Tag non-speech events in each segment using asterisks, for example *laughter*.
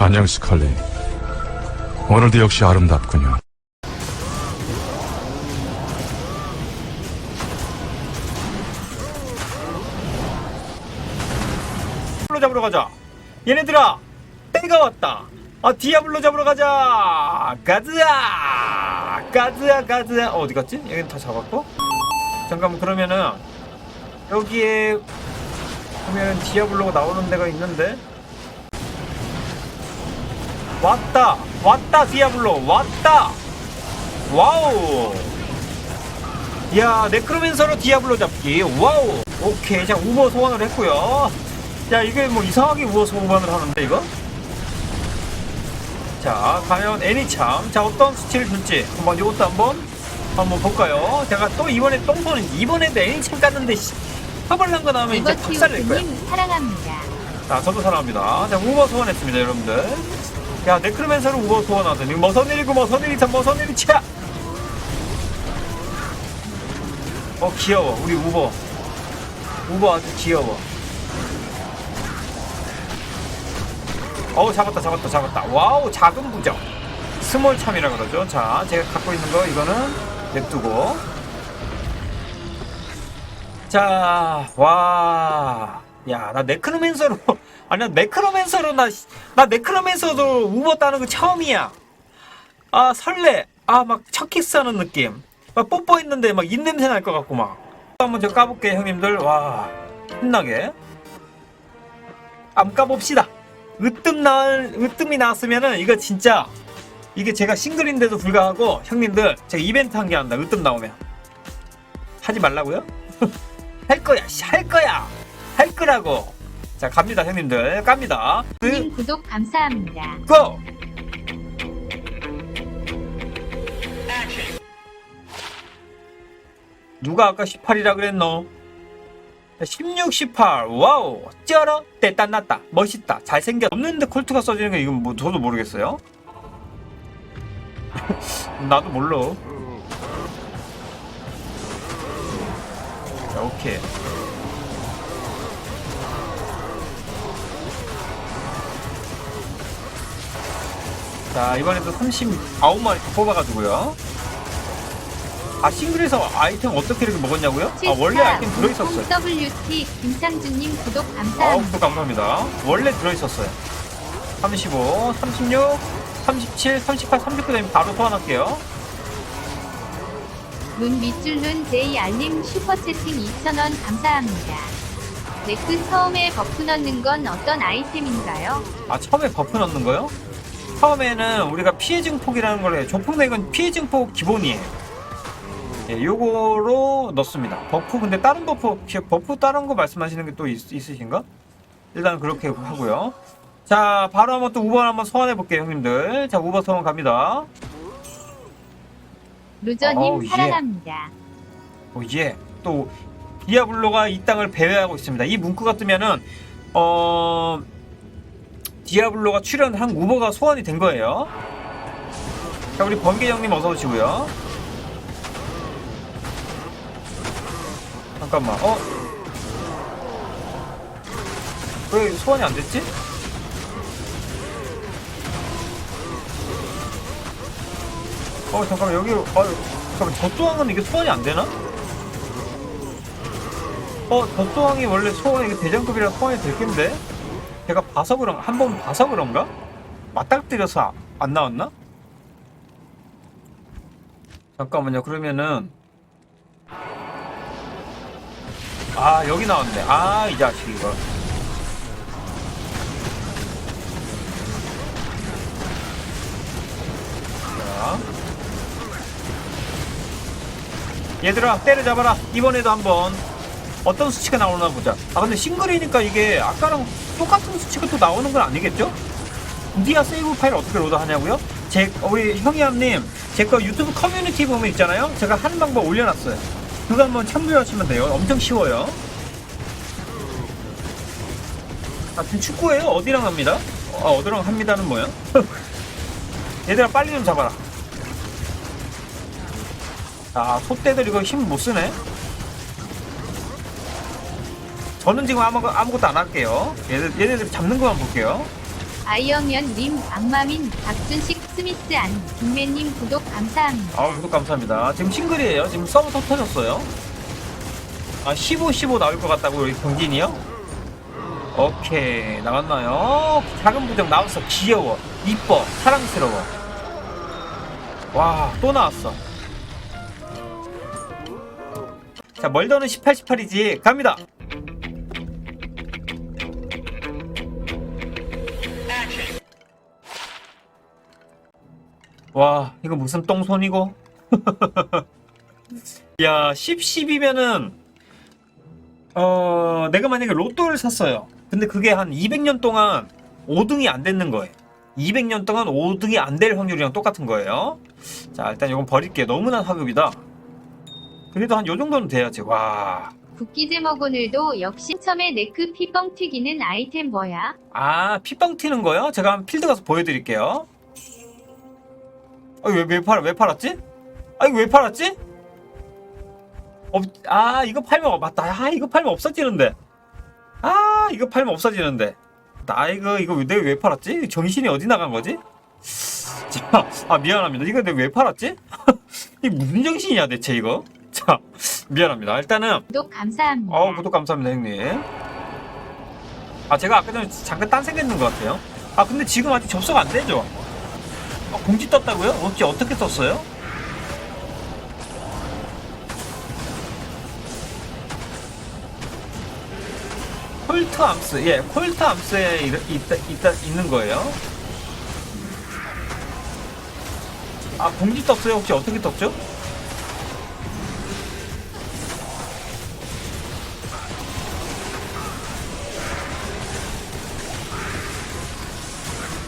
안녕 스칼리. 오늘도 역시 아름답군요. 디아블로 잡으러 가자. 얘네들아, 때가 왔다. 아, 디아블로 잡으러 가자. 가즈아, 가즈아, 가즈아. 어, 어디 갔지? 얘는 다 잡았고. 잠깐만 그러면은 여기에 보면 디아블로가 나오는 데가 있는데. 왔다, 왔다 디아블로, 왔다. 와우. 야, 네크로맨서로 디아블로 잡기. 와우. 오케이. 자, 우버 소환을 했고요. 야 이게 뭐 이상하게 우어 소환을 하는데 이거? 자 과연 애니참 자 어떤 수치를 줄지 한번 이것도 한번 한번 볼까요? 제가 또 이번에 똥손은 이번에도 애니참 깠는데 씨, 화발난 거 나오면 이제 박살 낼 이버티오스님 사랑합니다. 자 저도 사랑합니다 자 우버 소환했습니다 여러분들 야 네크로맨서로 우버 소환하더니 머선 일이고 머선 일이차 머선 일이차 어 귀여워 우리 우버. 우버 아주 귀여워. 어우 잡았다 잡았다 잡았다. 와우 작은 부적. 스몰 참이라 그러죠. 자 제가 갖고 있는 거 이거는 냅두고. 자와야 나 네크로맨서로 아니 나 네크로맨서로 나나 네크로맨서도 우버 따는 거 처음이야. 아 설레. 아 막 첫 키스하는 느낌. 막 뽀뽀했는데 막 입냄새 날 것 같고 막. 한번 저 까볼게 형님들. 와 신나게. 한번 까봅시다. 으뜸 나을 으뜸이 나왔으면은 이거 진짜 이게 제가 싱글인데도 불구하고 형님들 제가 이벤트 한개 한다. 으뜸 나오면. 하지 말라고요? *laughs* 할 거야 씨, 할 거야. 할 거라고 자 갑니다 형님들. 깝니다. 그님 구독 감사합니다. 고! 누가 아까 18이라 그랬노? 16, 18 와우. 쩔어? 때딴 났다. 멋있다. 잘생겼 없는데 콜트가 써지는 게 이건 뭐 저도 모르겠어요. *laughs* 나도 몰라. 자 오케이 자 이번에도 39마리 더 뽑아가지고요 아 싱글에서 아이템 어떻게 이렇게 먹었냐고요? 아 원래 아이템 들어있었어요 WT 김창준님 구독 아우 감사합니다. 구독 감사합니다 원래 들어있었어요 35 36 37 38 39 되면 바로 소환할게요 문 밑줄 눈 제이 알림 슈퍼채팅 2,000원 감사합니다. 네크 처음에 버프 넣는 건 어떤 아이템인가요? 아 처음에 버프 넣는 거요? 처음에는 우리가 피해 증폭이라는 걸 해요 조폭맥은 피해 증폭 기본이에요 예, 요거로 넣습니다 버프 근데 다른 버프 버프 다른 거 말씀하시는 게 또 있으신가? 일단 그렇게 하고요 자 바로 한번 또 우버 한번 소환해 볼게요 형님들 자 우버 소환 갑니다 루저님 어우, 예. 사랑합니다. 오, 예. 또 디아블로가 이 땅을 배회하고 있습니다. 이 문구가 뜨면은 어 디아블로가 출연한 우버가 소환이 된 거예요. 자, 우리 번개 형님 어서 오시고요. 잠깐만. 어? 왜 소환이 안 됐지? 어 잠깐만 여기 어 잠깐 젖소왕은 이게 소환이 안 되나? 어 젖소왕이 원래 소환 이게 대장급이라 소환이 될 텐데 제가 봐서 그런 한 번 봐서 그런가? 맞닥뜨려서 아- 안 나왔나? 잠깐만요. 그러면은 아 여기 나왔네. 아이 자식 이거. 자. 얘들아 때려잡아라. 이번에도 한번 어떤 수치가 나오나 보자 아 근데 싱글이니까 이게 아까랑 똑같은 수치가 또 나오는 건 아니겠죠? 니아 세이브 파일 어떻게 로드하냐고요? 제 우리 형이암님 제 거 유튜브 커뮤니티 보면 있잖아요 제가 하는 방법 올려놨어요 그거 한번 참고하시면 돼요 엄청 쉬워요 아 지금 축구예요? 어디랑 합니다? 아 어디랑 합니다는 뭐야? *laughs* 얘들아 빨리 좀 잡아라 자, 소떼들 이거 힘 못 쓰네. 저는 지금 아무, 아무것도 안 할게요. 얘들, 얘네들 잡는 것만 볼게요. 아이언면 림, 악마민, 박준식, 스미스 안, 김매님 구독 감사합니다. 아 구독 감사합니다. 지금 싱글이에요. 지금 서버 터 터졌어요. 아 15, 15 나올 것 같다고 우리 경진이요? 오케이 나왔나요? 작은 부정 나왔어. 귀여워, 이뻐, 사랑스러워. 와 또 나왔어. 자 멀더는 18, 18이지 갑니다. 와 이거 무슨 똥손이고? *laughs* 야 10, 10이면은 어 내가 만약에 로또를 샀어요 근데 그게 한 200년 동안 5등이 안 됐는 거예요 200년 동안 5등이 안 될 확률이랑 똑같은 거예요 자 일단 이건 버릴게요 너무나 하급이다 그래도 한 요 정도는 돼야지 와 국기제목 오늘도 역시 처음에 네크 피뻥 튀기는 아이템 뭐야? 아, 핏뻥 튀는 거요? 제가 한 필드 가서 보여드릴게요. 아, 왜, 왜 팔아, 왜 팔았지? 아, 이거 왜 팔았지? 없, 아, 이거 팔면, 어, 맞다. 아, 이거 팔면 없어지는데. 아, 이거 팔면 없어지는데. 나 이거, 이거 내가 왜 팔았지? 정신이 어디 나간 거지? *laughs* 자, 아, 미안합니다. 이거 내가 왜 팔았지? *laughs* 이게 무슨 정신이야, 대체 이거? *laughs* 자, 미안합니다. 일단은, 구독 감사합니다. 어, 구독 감사합니다, 형님. 아, 제가 아까 전에 잠깐 딴 생각했는 것 같아요. 아, 근데 지금 아직 접속 안 되죠? 아, 공지 떴다고요? 어찌, 어떻게 떴어요? 콜트 암스, 예, 콜트 암스에 있, 있다, 있다, 있는 거예요. 아, 공지 떴어요? 혹시 어떻게 떴죠?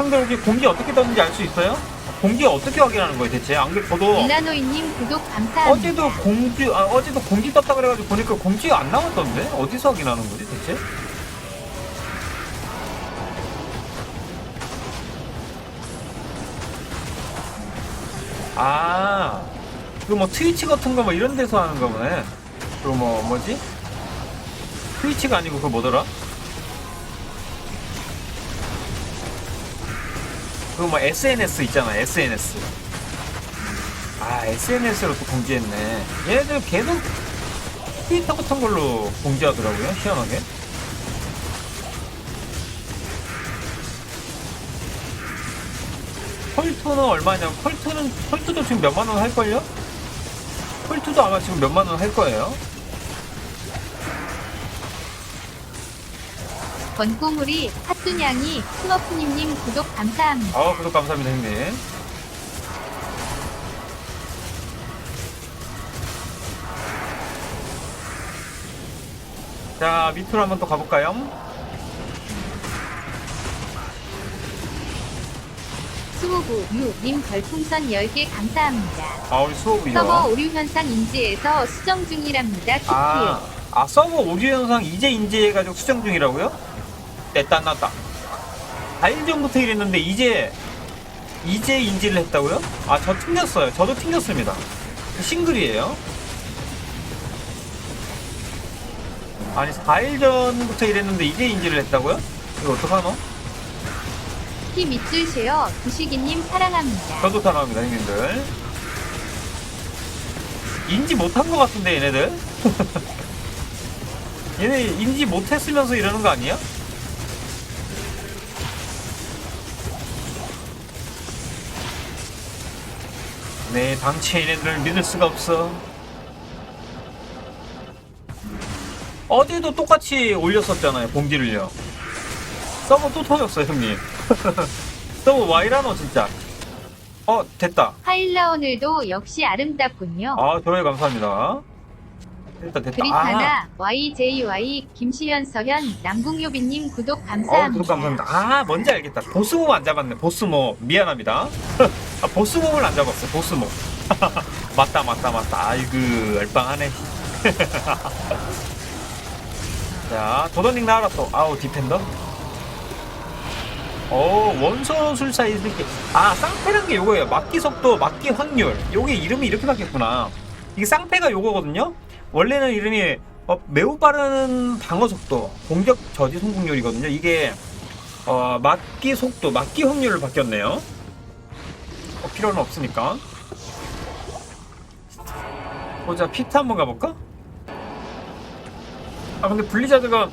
형들 여기 공기 어떻게 떴는지 알 수 있어요? 공기 어떻게 확인하는 거예요 대체? 안 그래 저도 밀라노이님 구독 감사합니다. 어제도 공지 아 어제도 공지 떴다 그래가지고 보니까 공지가 안 나왔던데 어디서 확인하는 거지 대체? 아, 그 뭐 트위치 같은 거 뭐 이런 데서 하는 거 보네. 그뭐 뭐지? 트위치가 아니고 그거 뭐더라? 그뭐 SNS 있잖아 SNS. 아 SNS로 또 공지했네. 얘네들 계속 트위터 같은 걸로 공지하더라고요. 희한하게. 컬투는 얼마냐? 컬투는 컬투도 지금 몇만 원 할걸요? 컬투도 아마 지금 몇만 원 할 거예요. 권꼬물이 핫순양이 스머프님님 구독 감사합니다. 아 구독 감사합니다 형님. 자 밑으로 한번 또 가볼까요? 수호구 유님 별풍선 10개 감사합니다. 아 우리 수호부요. 서버 오류 현상 인지해서 수정 중이랍니다. 키키. 아, 아 서버 오류 현상 이제 인지해가지고 수정 중이라고요? 냈다 났다. 4일 전부터 이랬는데 이제 이제 인지를 했다고요? 아 저 튕겼어요. 저도 튕겼습니다. 싱글이에요. 아니 4일 전부터 이랬는데 이제 인지를 했다고요? 이거 어떡하노? 키 밑줄 쉐어 구시기님 사랑합니다. 저도 사랑합니다 형님들. 인지 못한 것 같은데 얘네들? *laughs* 얘네 인지 못했으면서 이러는 거 아니야? 네, 당최 얘네들 믿을 수가 없어. 어제도 똑같이 올렸었잖아요, 공지를요. 서버 또 터졌어요, 형님. *laughs* 서버 와이라노, 진짜. 어, 됐다. 하일라 오늘도 역시 아름답군요. 아, 좋아요, 감사합니다. 됐다, 됐다. 그릿 아, YJY 김시현 서현 남궁요비님 구독 어, 감사합니다. 구독 감사합니다. 아, 뭔지 알겠다. 보스몹 안 잡았네, 보스몹. 미안합니다. *laughs* 아, 보스몹을 안 잡았어, 보스몹. *laughs* 맞다, 맞다, 맞다. 아이고, 얼빵하네. *laughs* 자, 나와라 또. 아우, 디펜더. 오, 원소술사 이렇게. 아, 쌍패란 게 요거예요. 맞기 속도, 맞기 확률. 요게 이름이 이렇게 바뀌었구나. 이게 쌍패가 요거거든요. 원래는 이름이 어, 매우 빠른 방어 속도, 공격 저지 성공률이거든요. 이게 어, 맞기 속도, 맞기 확률을 바뀌었네요. 어, 필요는 없으니까. 보자, 피트 한번 가볼까? 아, 근데 블리자드가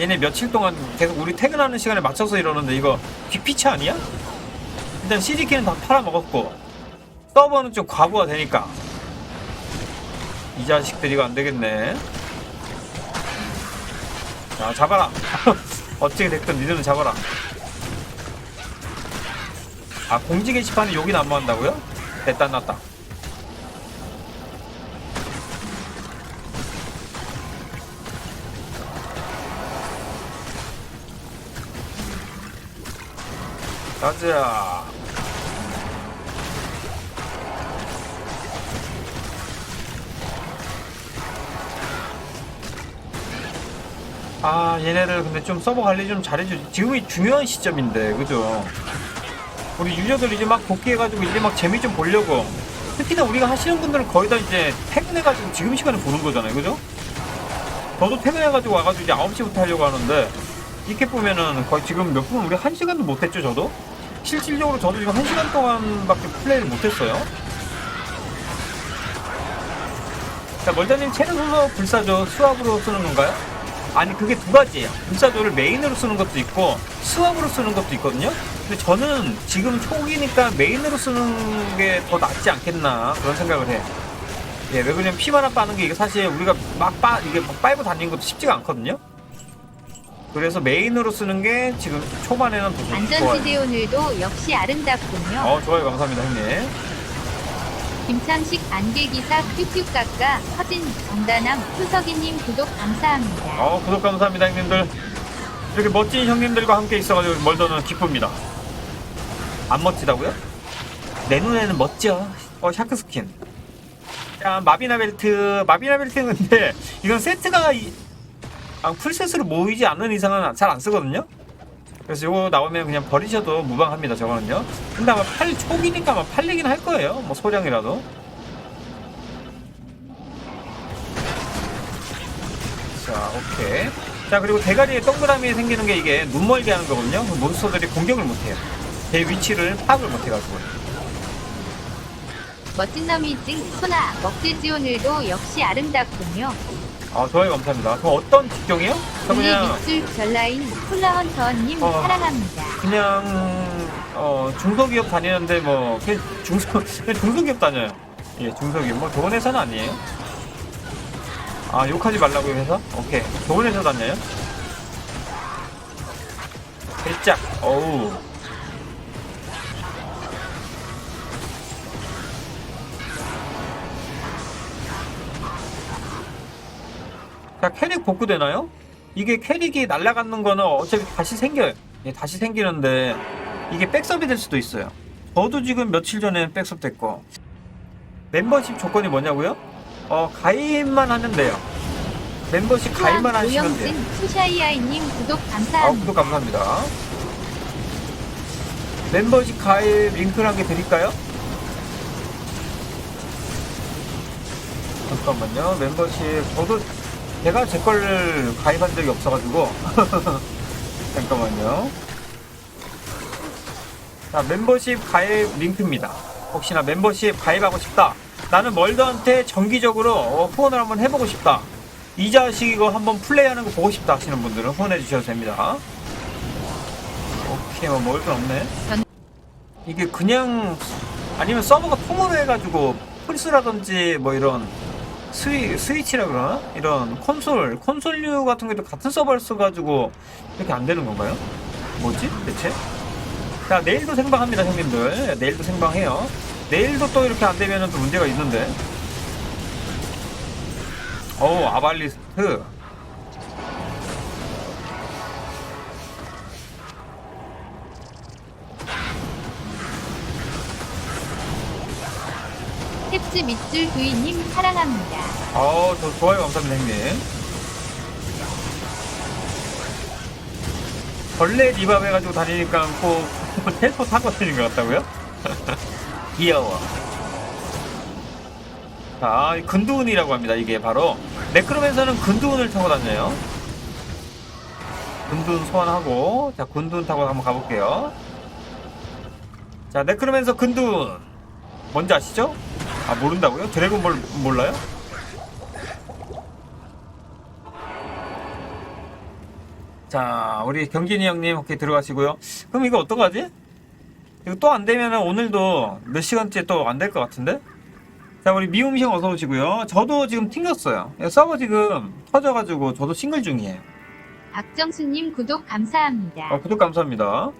얘네 며칠 동안 계속 우리 퇴근하는 시간에 맞춰서 이러는데 이거 빅피치 아니야? 일단 CD키는 다 팔아먹었고 서버는 좀 과부하 되니까 이 자식들 이거 안 되겠네. 자, 잡아라. *laughs* 어떻게 됐든 니들은 잡아라. 아, 공지 게시판에 욕이 난무한다고요? 됐다, 났다. 가자. 아 얘네들 근데 좀 서버 관리 좀 잘해주지 지금이 중요한 시점인데 그죠 우리 유저들 이제 막 복귀해가지고 이제 막 재미 좀 보려고. 특히나 우리가 하시는 분들은 거의 다 이제 퇴근해가지고 지금 시간에 보는 거잖아요. 그죠? 저도 퇴근해가지고 와가지고 이제 9시부터 하려고 하는데 이렇게 보면은 거의 지금 몇 분 우리 한 시간도 못했죠 저도? 실질적으로 저도 지금 한 시간 동안밖에 플레이를 못했어요. 자 멀다님 체력 순서 불사조 수압으로 쓰는 건가요? 아니 그게 두 가지예요. 불사조를 메인으로 쓰는 것도 있고 수압으로 쓰는 것도 있거든요. 근데 저는 지금 초기니까 메인으로 쓰는 게 더 낫지 않겠나 그런 생각을 해. 예, 왜 그러냐면 피만 안 빠는 게 이게 사실 우리가 막 빠, 이게 막 빨고 다니는 것도 쉽지가 않거든요. 그래서 메인으로 쓰는 게 지금 초반에는 더 좋- 좋아요. 안전지대 오늘도 역시 아름답군요. 어, 좋아요. 감사합니다, 형님. 김창식 안개기사 큐큐깎가 허진 정다남 후석이님 구독 감사합니다. 어, 구독 감사합니다, 형님들. 이렇게 멋진 형님들과 함께 있어가지고 멀더는 기쁩니다. 안 멋지다고요? 내 눈에는 멋져. 어, 샤크 스킨. 자, 마비나 벨트. 마비나 벨트는 근데 이건 세트가 이, 아, 풀셋으로 모이지 않는 이상은 잘 안 쓰거든요? 그래서 이거 나오면 그냥 버리셔도 무방합니다, 저거는요. 근데 아마 팔, 초기니까 아마 팔리긴 할 거예요. 뭐 소량이라도. 자, 오케이. 자, 그리고 대가리에 동그라미 생기는 게 이게 눈멀게 하는 거거든요. 그럼 몬스터들이 공격을 못해요. 제 위치를 파악을 못해가지고. 멋진 놈이 찡 소나 먹재지 오늘도 역시 아름답군요. 아, 좋아요, 감사합니다. 그럼 어떤 직종이요? 저 우리 그냥, 밑줄 전라인 콜라헌터님 어. 사랑합니다. 그냥, 어, 중소기업 다니는데 뭐, 그냥 중소, 그냥 중소기업 다녀요. 예, 중소기업. 뭐, 좋은 회사는 아니에요. 아, 욕하지 말라고 요, 회사? 오케이. 좋은 회사 다녀요? 살짝, 어우. 자, 캐릭 복구되나요? 이게 캐릭이 날아가는 거는 어차피 다시 생겨요. 예, 다시 생기는데 이게 백섭이 될 수도 있어요. 저도 지금 며칠 전에 백섭 됐고 멤버십 조건이 뭐냐고요? 어 가입만 하면 돼요. 멤버십 가입만 하시면 돼요. 수샤이아이님 구독 아, 감사합니다. 구독 감사합니다. 멤버십 가입 링크를 한 개 드릴까요? 잠깐만요. 멤버십 저도 제가 제 걸 가입한 적이 없어가지고 *laughs* 잠깐만요. 자 멤버십 가입 링크입니다. 혹시나 멤버십 가입하고 싶다. 나는 멀더한테 정기적으로 어, 후원을 한번 해보고 싶다. 이 자식 이거 한번 플레이하는 거 보고 싶다 하시는 분들은 후원해 주셔도 됩니다. 오케이 뭐 먹을 건 없네. 전- 이게 그냥 아니면 서버가 통으로 해가지고 플스라든지 뭐 이런 스위, 스위치라 그러나? 이런 콘솔, 콘솔류 같은 것도 같은 서버를 써가지고 이렇게 안 되는 건가요? 뭐지 대체? 자 내일도 생방합니다 형님들 내일도 생방해요 내일도 또 이렇게 안 되면 또 문제가 있는데 어우 아발리스트 탭즈 밑줄 두이님 사랑합니다. 어우 저 좋아요. 감사합니다 형님. 벌레 리밥 해가지고 다니니까 꼭 *laughs* 텔포 타고 다니는 것 같다고요? *laughs* 귀여워. 자이 근두운이라고 합니다. 이게 바로. 네크로맨서는 근두운을 타고 다녀요. 군둔 소환하고. 자 군둔 타고 한번 가볼게요. 자 네크로맨서 군둔 뭔지 아시죠? 아 모른다고요? 드래곤볼 몰라요? 자 우리 경진이 형님 오케이 들어가시고요 그럼 이거 어떡하지? 이거 또 안 되면 오늘도 몇 시간째 또 안 될 것 같은데? 자 우리 미움이 형 어서 오시고요 저도 지금 튕겼어요 서버 지금 터져가지고 저도 싱글 중이에요 박정수님 구독 감사합니다. 어, 구독 감사합니다